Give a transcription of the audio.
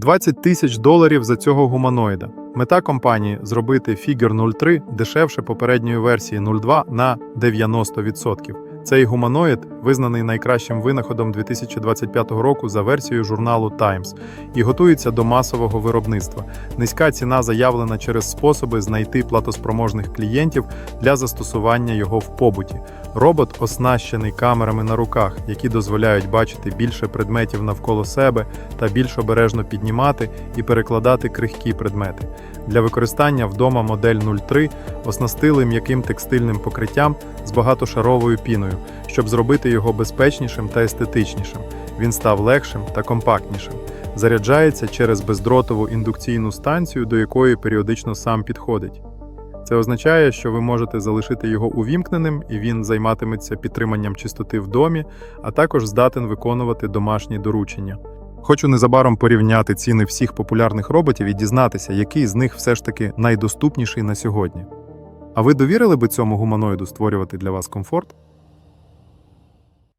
20 тисяч доларів за цього гуманоїда. Мета компанії зробити Figure 03 дешевше попередньої версії 02 на 90%. Цей гуманоїд визнаний найкращим винаходом 2025 року за версією журналу Times і готується до масового виробництва. Низька ціна заявлена через способи знайти платоспроможних клієнтів для застосування його в побуті. Робот оснащений камерами на руках, які дозволяють бачити більше предметів навколо себе та більш обережно піднімати і перекладати крихкі предмети. Для використання вдома модель 03 оснастили м'яким текстильним покриттям з багатошаровою піною, щоб зробити його безпечнішим та естетичнішим. Він став легшим та компактнішим. Заряджається через бездротову індукційну станцію, до якої періодично сам підходить. Це означає, що ви можете залишити його увімкненим, і він займатиметься підтриманням чистоти в домі, а також здатен виконувати домашні доручення. Хочу незабаром порівняти ціни всіх популярних роботів і дізнатися, який з них все ж таки найдоступніший на сьогодні. А ви довірили би цьому гуманоїду створювати для вас комфорт?